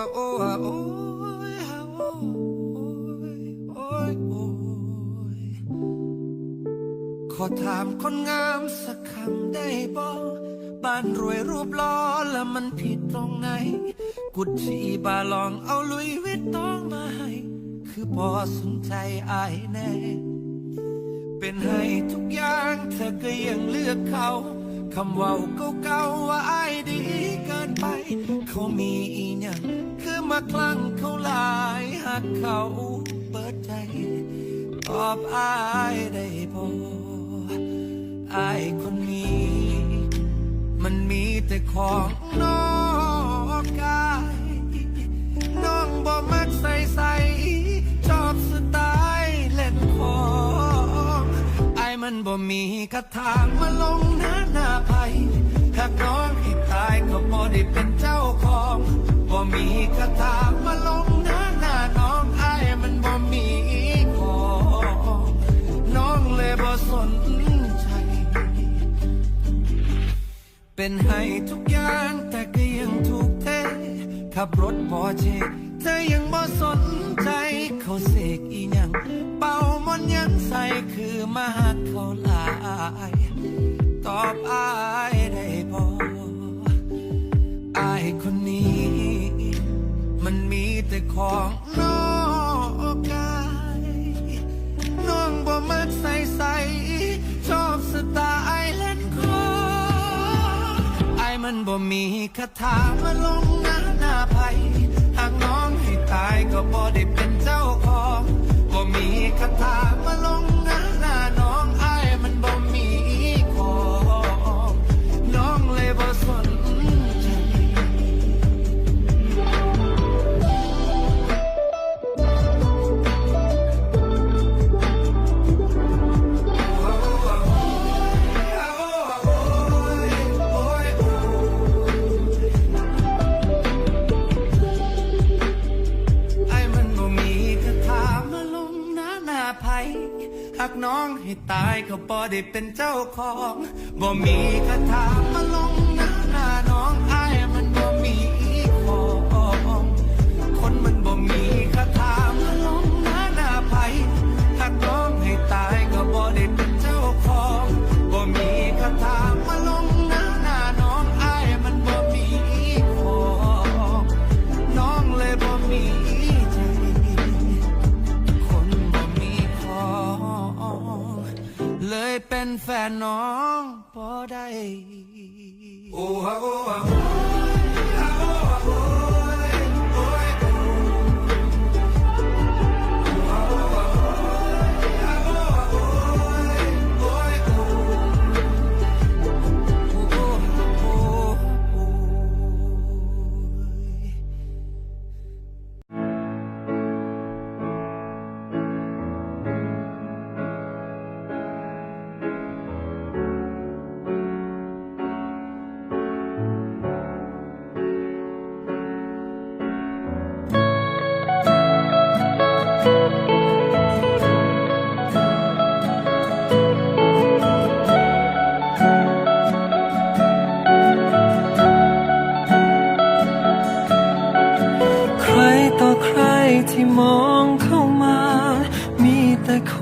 อะโอ้อะโอ้ยอะโอ้ยโอ้ยโอ้ยขอถามคนงามสักคำได้บ่บ้านรวยรูปล้อแล้วมันผิดตรงไหน กุชชี่บาลองเอาลุยวิตตองมาให้ คือพอสนใจอายแน่ เป็นให้ทุกอย่างเธอก็ยังเลือกเขา คำว่าเก่าๆว่าอายดีเกินไป เขามีอีหยังคือมาคลั่งเขาหลายหักเขาเปิดใจ ตอบอายได้บ่อายคนนี้ มันมีแต่ของนอกกาย น้องบ่มักใส่ใส่ มันบ่มีคาถามาลงหน้าหน้าไผหาน้องให้ตายก็บ่ได้เป็นเจ้าของบ่มีคาถามาลงหน้าหน้าน้องไอ้มันบ่มีของน้องเลยบ่สนใจ เป็นให้ทุกอย่างแต่ก็ยังถูกเทขับรถพอเชเธอยังบ่สนใจเขาเสก อีหยันยังใส่คือมาหักเขาหลาย ตอบอายได้บ่อายคนนี้ มันมีแต่ของนอกกายน้องบ่มักใส่ใส่ชอบสไตล์เล่นของไอมันบ่มีคาถามาลงหน้าหน้าไผหากน้องให้ตายก็บ่ได้เป็นเจ้าของ คาถามาลง ได้เป็นเจ้าของ บ่มีคาถามาลงน้า เป็นแฟนน้องพอได้โอ้โห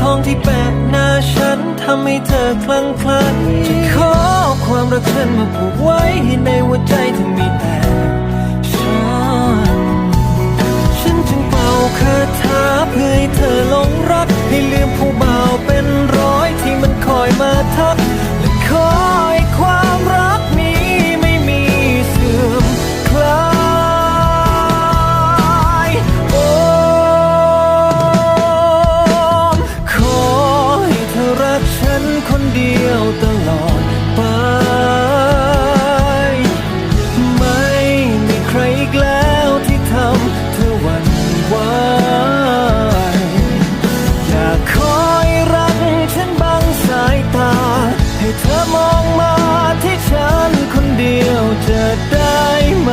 ทองที่แปะหน้าฉันทำให้เธอคลั่งไคล้จะขอความรักฉันมาผูกไว้ให้ในหัวใจเธอมีแต่ฉันฉันจึงเป่าคาถาเพื่อให้เธอหลงรักให้ลืมผู้บ่าวเป็นร คนเดียวจะได้ไหม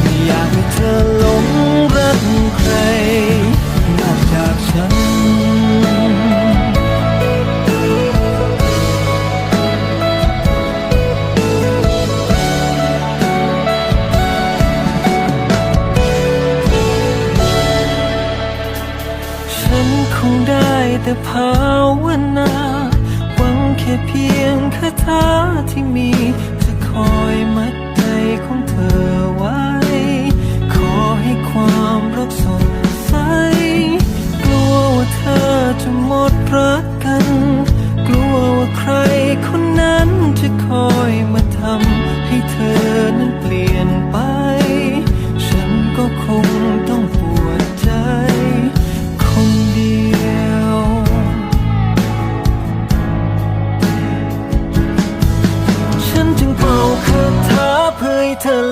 ไม่อยากให้เธอหลงรักใคร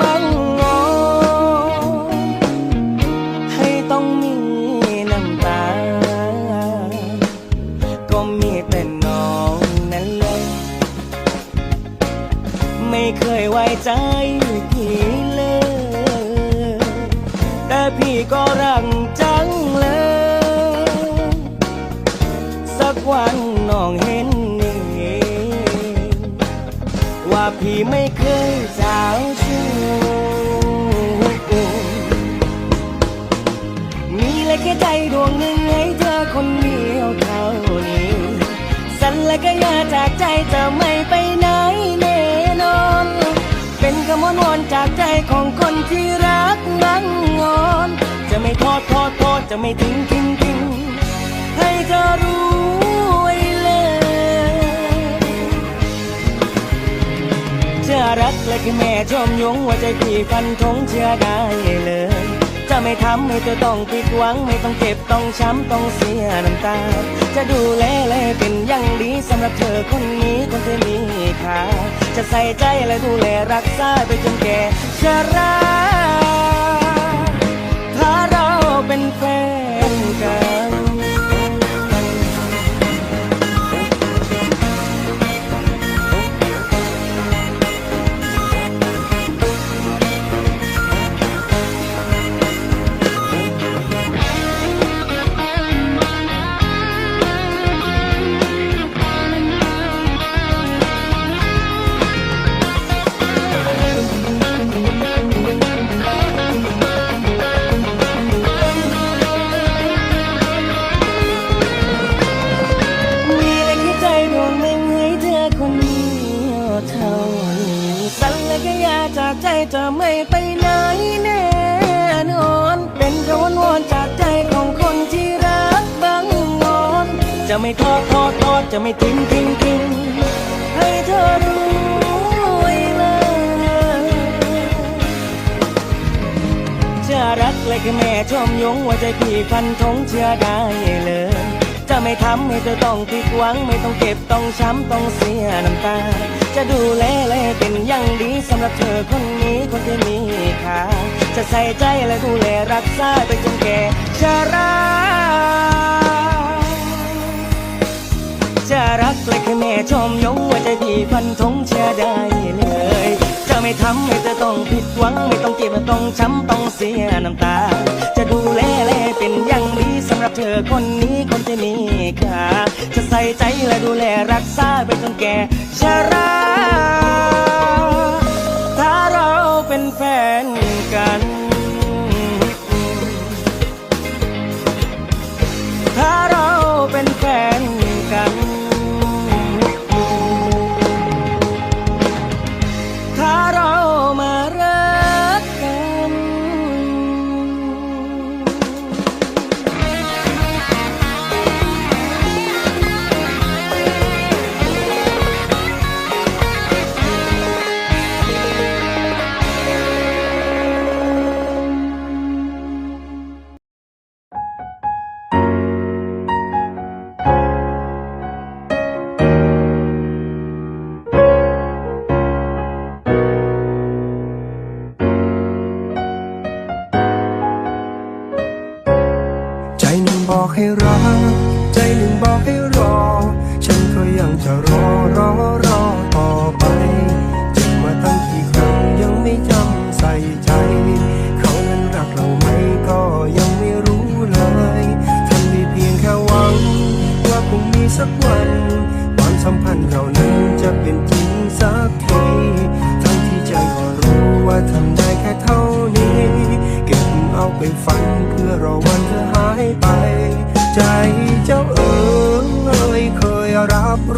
บังงอ ให้ต้องมีน้ำตา ก็มีแต่น้องนั่นเลย ไม่เคยไว้ใจพี่เลย แต่พี่ก็รักจังเลย สักวันน้องเห็นเองว่าพี่ไม่เคย ใจจะไม่ไปไหนแน่นอน เป็นคำวอนวอนจากใจของคนที่รักนั่งงอน จะไม่ทอดทอดทอดจะไม่ทิ้งทิ้งทิ้งให้เธอรู้ไว้เลยเชื่อรักและคือแม่ชมยงว่าใจพี่ฟันธงเชื่อได้เลย ไม่ทำให้เธอต้องผิดหวัง ไม่ต้องเจ็บต้องช้ำต้องเสียน้ำตา จะดูแลและเป็นอย่างดีสำหรับเธอคนนี้คนที่มีค่าจะใส่ใจและดูแลรักษาไปจนแก่ชราถ้าเราเป็นแฟนกัน จะไม่ทิ้งทิ้งทิ้งให้เธอรู้จะรักเลยแค่แม่ชมยงว่าใจพี่พันทงเชื่อได้เลย จะไม่ทำให้เธอต้องผิดหวัง ไม่ต้องเก็บต้องช้ำต้องเสียน้ำตา จะดูแลและเป็นอย่างดีสำหรับเธอคนนี้คนที่มีค่าจะใส่ใจและดูแลรักษาไปจนแก่ชรา จะรักและแค่แม่ชมยงว่าใจพี่พันธงเชื่อได้เลย จะไม่ทำให้เธอต้องผิดหวัง ไม่ต้องเจ็บต้องช้ำต้องเสียน้ำตา จะดูแลแลเป็นอย่างดีสำหรับเธอคนนี้คนที่มีค่าจะใส่ใจและดูแลรักษาไปจนแก่ชรา บอกให้รักใจหนึ่งบอกให้รอ ฉันก็ยังจะรอรอรอต่อไปเจ็บมาตั้งกี่ครั้งยังไม่จำใส่ใจ เขานั้นรักเราไหมก็ยังไม่รู้เลยทำได้เพียงแค่หวัง ว่าคงมีสักวันความสัมพันธ์เรานั้นจะเป็นจริงสักทีทั้งที่ใจก็รู้ว่าทำได้แค่เท่านี้ เก็บเอาไปฝันเพื่อรอวัน รับ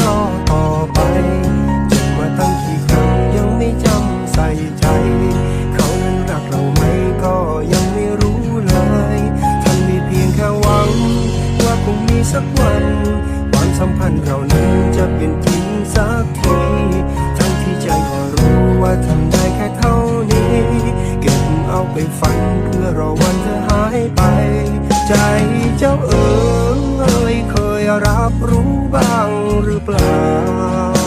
สักวัน ความสัมพันธ์เรานั้นจะเป็นจริงสักที ทั้งที่ใจก็รู้ว่าทำได้แค่เท่านี้ เก็บเอาไปฝันเพื่อรอวันเธอหายไป ใจเจ้าเอ๋ยเคยรับรู้บ้างหรือเปล่าว่า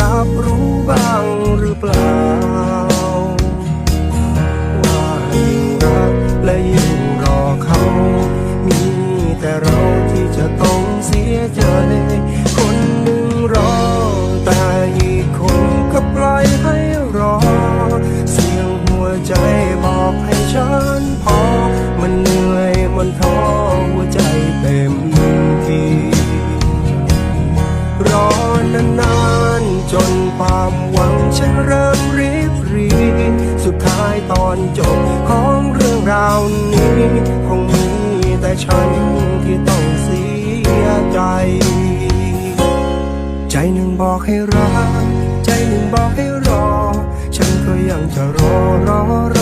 รับรู้ อนจบของเรื่องราวนี้ คงมีแต่ฉันที่ต้องเสียใจ ใจหนึ่งบอกให้รัก ใจหนึ่งบอกให้รอ ฉันก็ยังจะรอรอ